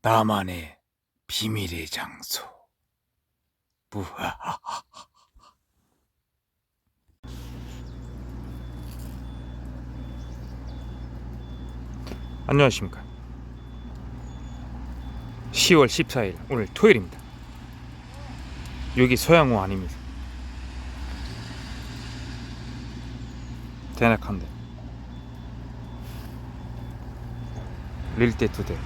나만의 비밀의 장소. 무하하하. 안녕하십니까. 10월 14일 오늘 토요일입니다. 여기 서양호 아닙니다. 대낙한데 릴대 두대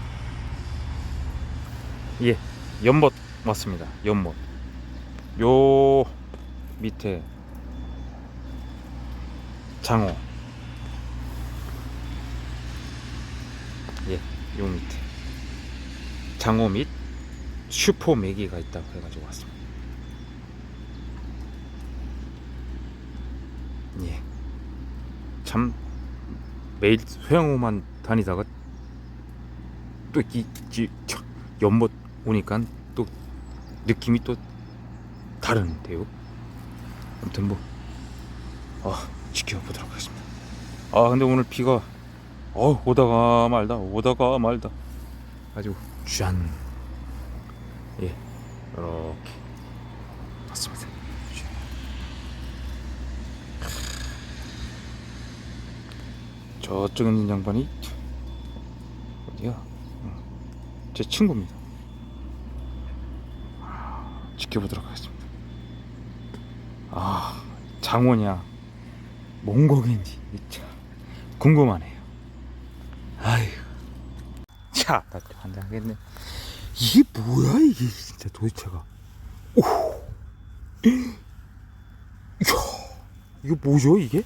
예 연못 맞습니다. 연못. 요 밑에 장어. 예 요 밑에. 장어 및 슈퍼 메기가 있다고 해가지고 왔습니다. 예 참 매일 소양호만 다니다가 또이 연못 오니까 또 느낌이 또 다른데요. 아무튼 뭐 아, 지켜보도록 하겠습니다. 아 근데 오늘 비가 어 오다가 말다 오다가 말다 아주 짠. 예 이렇게 맞습니다. 짠. 저쪽에 있는 양반이 어디야? 응. 제 친구입니다. 지켜보도록 하겠습니다. 아, 몽골인지 참 궁금하네요. 아휴, 자, 나 환장하겠네. 이게 뭐야 이게 진짜 도대체가? 오, 이거 뭐죠 이게?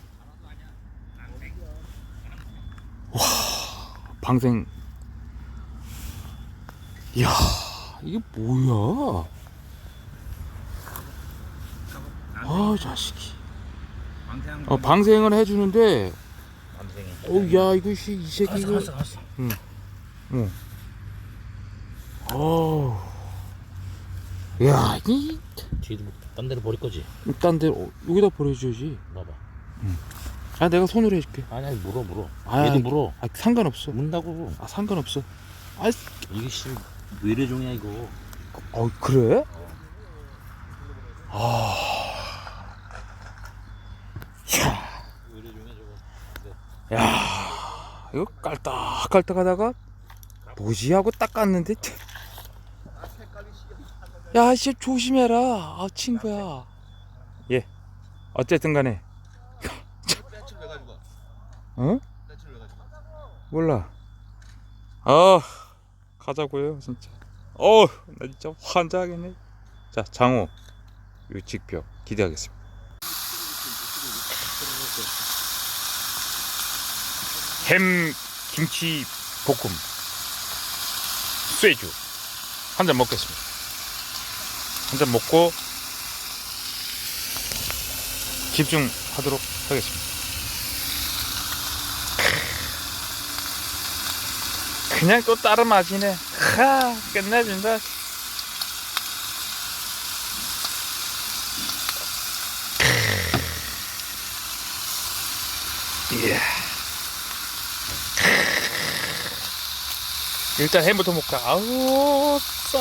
와, 방생. 이야, 이게 뭐야? 아 자식이 어 방생을 해주는데 방생이. 어야 이거 씨, 이 새끼 이거 갔어 갔어. 어야 이 뒤도 뭐 딴 데로 버릴 거지. 일단 데 어, 여기다 버려줘야지 봐봐. 아 내가 손으로 해줄게 아니 아니 물어 물어. 아, 얘도 물어. 아 상관없어 문다고. 아 상관없어 아 이게 씨 뇌래종이야 이거. 어, 그래 아 뇌래종 이야. 야, 이거 깔딱깔딱 하다가 뭐지 하고 딱 깠는데 야, 씨 조심해라. 아, 친구야. 예. 어쨌든 간에. 어? 몰라. 아, 가자고요, 진짜. 어, 나 진짜 환장하겠네. 자, 장호. 요 직벽 기대하겠습니다. 햄 김치 볶음 쇠주 한 잔 먹겠습니다. 한 잔 먹고 집중하도록 하겠습니다. 그냥 또 다른 맛이네. 하 끝내준다. 이야. 일단 햄부터 먹자. 아우 싸.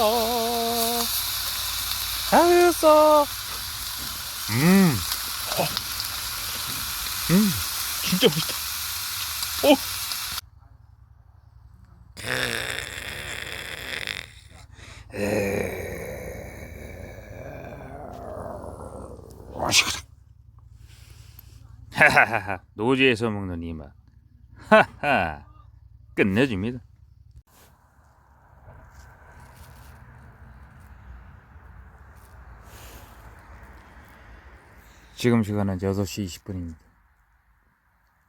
아우 싸. 음. 어. 음. 진짜 맛있다. 오. 맛있다. 하하하하. 노지에서 먹는 이 맛. 하하. 끝내줍니다. 지금 시간은 6시 20분입니다.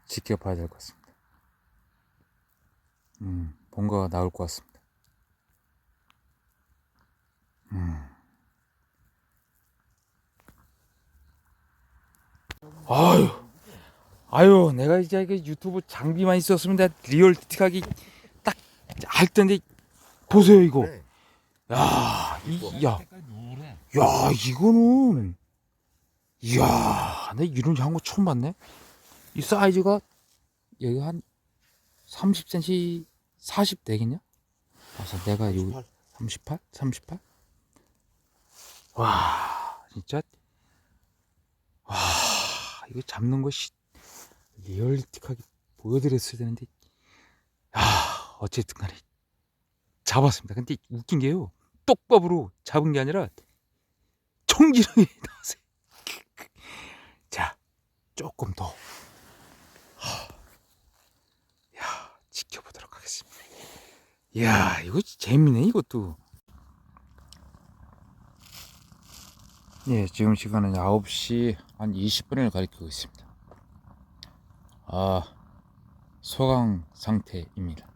지켜봐야 될 것 같습니다. 음, 뭔가가 나올 것 같습니다. 음. 아유, 아유, 내가 이제 이게 유튜브 장비만 있었으면 내가 리얼티하게 딱 할 텐데 보세요 이거. 야, 이, 야, 야, 이거는 이야, 나 이런 장어 처음 봤네. 이 사이즈가 여기 한 30cm, 40 되겠냐? 그래서 내가 여기 38? 38? 와, 진짜. 와, 이거 잡는 것이 리얼리틱하게 보여드렸어야 되는데. 야, 어쨌든 간에 잡았습니다. 근데 웃긴 게요. 똑밥으로 잡은 게 아니라 총기랑이 나왔어요. 자, 조금 더. 하, 야, 지켜보도록 하겠습니다. 이야, 이거 재밌네, 이것도. 예, 지금 시간은 9시 한 20분을 가리키고 있습니다. 아, 소강 상태입니다.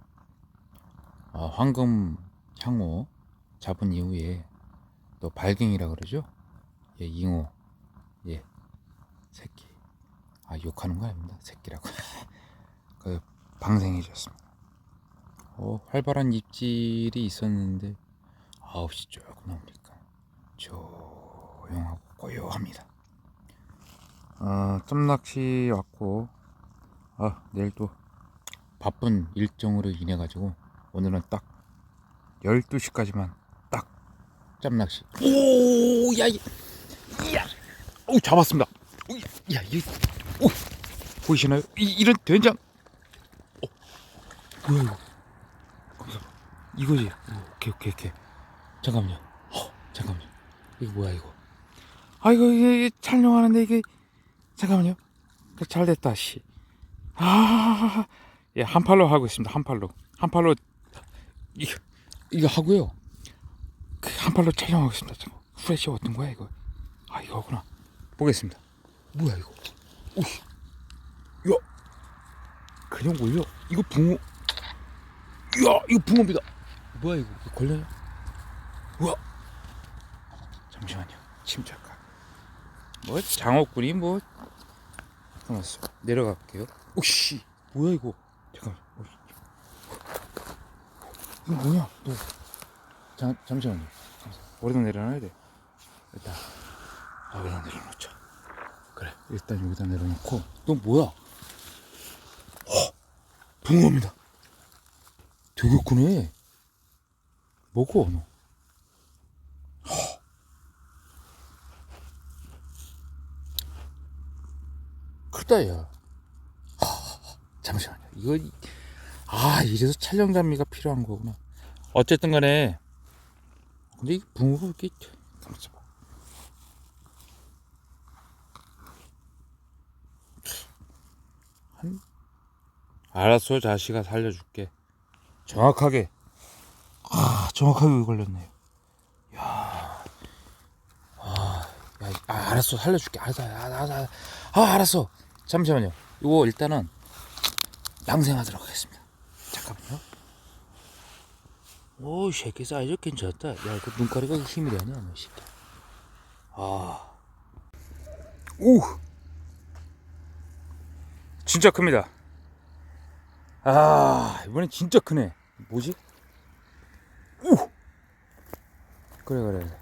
아, 황금 향호 잡은 이후에 또 발갱이라 그러죠? 예, 잉어. 예, 새끼. 아, 욕하는 거 아닙니다. 새끼라고. 그, 방생해줬습니다. 어, 활발한 입질이 있었는데 9시 조금 넘으니까 조용하고 고요합니다. 아, 짬낚시 왔고 아, 내일 또 바쁜 일정으로 인해 가지고 오늘은 딱 12시까지만 딱 짬낚시. 오, 야, 이, 야, 오, 잡았습니다. 오, 야, 이, 오, 보이시나요? 이, 이런 된장. 어, 뭐야 이거? 이거지. 오, 오케이, 오케이, 오케이. 잠깐만요. 어, 잠깐만요. 이거 뭐야 이거? 아 이거 이게, 촬영하는데 이게 잠깐만요. 그, 잘 됐다 씨. 아, 예, 한 팔로 하고 있습니다. 한 팔로, 한 팔로 이거 이거 하고요. 그한 팔로 촬영하고 있습니다. 잠깐. 후레쉬 어떤 거야 이거? 아 이거구나. 보겠습니다. 뭐야 이거? 오이, 야, 그냥 올려. 이거 붕어. 야, 이거 붕어입니다. 뭐야 이거? 이거 걸려요? 우와. 잠시만요. 침착하. 뭐 장어꾼이 뭐 잠깐만요. 내려갈게요. 오씨, 뭐야 이거? 오이. 이거 뭐냐? 너. 잠 잠시만요. 잠시만. 머리도 내려놔야 돼. 일단 여기다 내려놓자. 그래. 일단 여기다 내려놓고. 너 뭐야? 어, 붕어입니다. 되게 크네. 뭐고 너? 크다 야. 이거 이- 아 이래서 촬영 장비가 필요한 거구나. 어쨌든 간에 근데 이 붕어가 이렇게 잠시만. 한 알았어 자식아 살려줄게. 정확하게 아 정확하게 걸렸네요. 야, 아, 야, 아 알았어 살려줄게. 알았어, 알았어, 알았어. 아 알았어. 잠시만요. 이거 일단은 양생하도록 하겠습니다. 잠깐만요. 오, 이 새끼 사이즈 괜찮다. 야, 그 눈가리가 힘이 되냐, 너 새끼. 아, 오, 진짜 큽니다. 아, 이번엔 진짜 크네. 뭐지? 오, 그래 그래.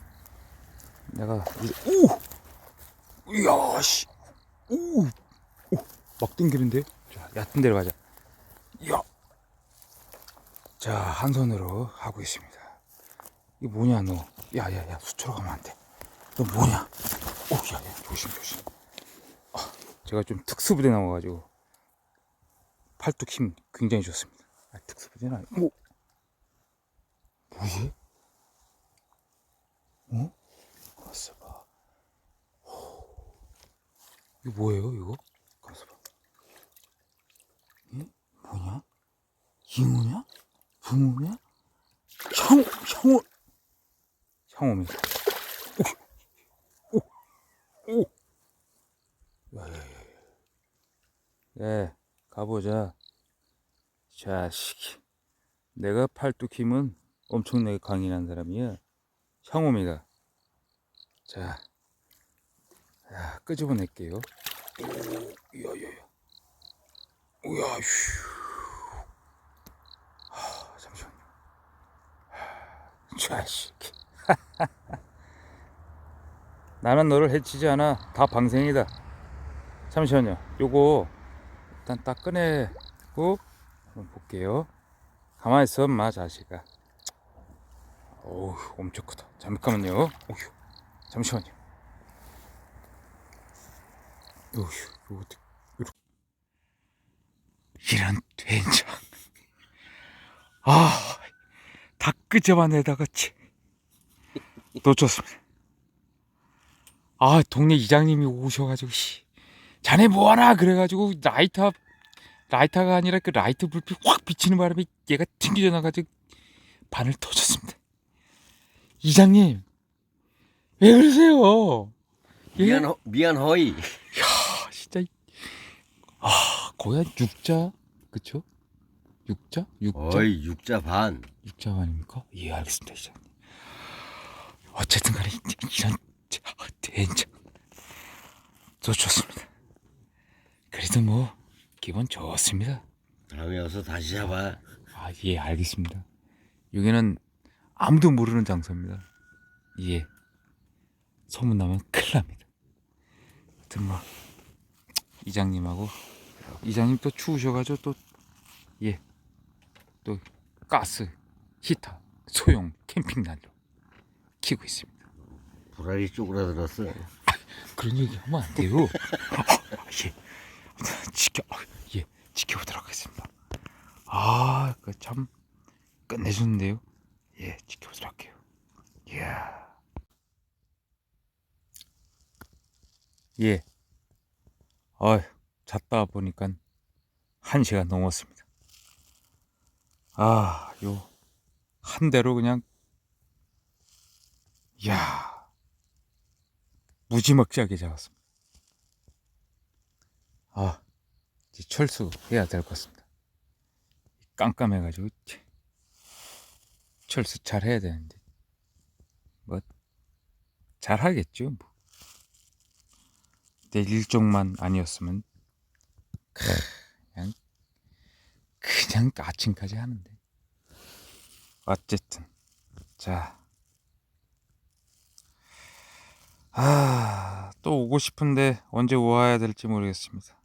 내가 오, 이야 씨, 오, 오, 막 당기는데. 자, 얕은 데로 가자. 야, 자, 한 손으로 하고 있습니다. 이게 뭐냐, 너? 야, 야, 야, 수초로 가면 안 돼. 너 뭐냐? 오, 야, 야, 조심, 조심. 아, 제가 좀 특수부대 나와가지고 팔뚝 힘 굉장히 좋습니다. 아, 특수부대는 아니. 오, 뭐지? 어? 가서 봐. 이거 뭐예요, 이거? 가서 봐. 이 뭐냐? 잉어냐? 붕어냐? 향, 향어, 향어입니다. 오, 오, 오. 네, 가보자. 자식. 내가 팔뚝 힘은 엄청나게 강인한 사람이야. 향호입니다. 자, 야, 끄집어낼게요. 오, 야, 야, 야. 우야, 휴. 하, 잠시만요. 하, 자식. 나는 너를 해치지 않아. 다 방생이다. 잠시만요. 요거 일단 딱 꺼내고 한번 볼게요. 가만히 있어, 마 자식아. 어우, 엄청 크다. 잠깐만요. 어휴, 잠시만요. 어휴, 이거 어떻게. 이런 된장. 아, 다 끄집어내다가, 치. 놓쳤습니다. 아, 동네 이장님이 오셔가지고, 씨. 자네 뭐하나? 그래가지고, 라이터, 라이터가 아니라 그 라이트 불빛 확 비치는 바람에 얘가 튕겨져 나가지고, 바늘 터졌습니다. 이장님, 왜 그러세요? 예? 미안 허, 미안 허이. 아, 진짜. 아, 거의 한 6자, 그쵸? 6자? 6자? 어이 육자 반. 6자 아닙니까? 예, 알겠습니다, 이장님. 어쨌든 간에, 이런, 자, 된장. 저 좋습니다. 그래도 뭐, 기분 좋습니다. 다음에 와서 다시 잡아. 아, 예, 알겠습니다. 여기는 아무도 모르는 장소입니다. 예. 소문나면 큰일 납니다. 하여튼 뭐, 이장님하고, 이장님 또 추우셔가지고 또, 예, 또 가스, 히터, 소형 캠핑 난로 키고 있습니다. 불알이 쪼그라들었어. 그런 얘기 하면 안 돼요. 아, 예. 지켜, 아, 예, 지켜보도록 하겠습니다. 아, 그참 끝내주는데요. 예, 지켜보도록 할게요. 이야. 예. 아, 잤다 보니까 한 시간 넘었습니다. 아, 요, 한 대로 그냥, 이야. 무지막지하게 잡았습니다. 아, 이제 철수해야 될 것 같습니다. 깜깜해가지고 치, 철수 잘 해야 되는데 뭐 잘 하겠죠. 뭐. 내 일종만 아니었으면 크, 그냥 그냥 아침까지 하는데 어쨌든 자. 아, 또 오고 싶은데 언제 와야 될지 모르겠습니다.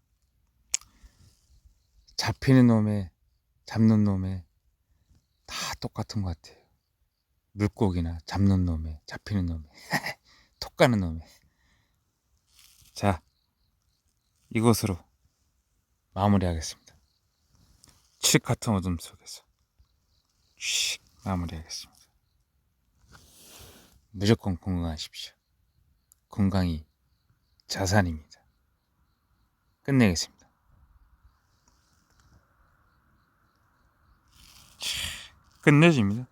잡히는 놈에 잡는 놈에 다 똑같은 것 같아요. 물고기나 잡는 놈에 잡히는 놈에 톡 가는 놈에 자 이것으로 마무리하겠습니다. 칠 같은 어둠 속에서 씩 마무리하겠습니다. 무조건 건강하십시오. 건강이 자산입니다. 끝내겠습니다. 끝내줍니다.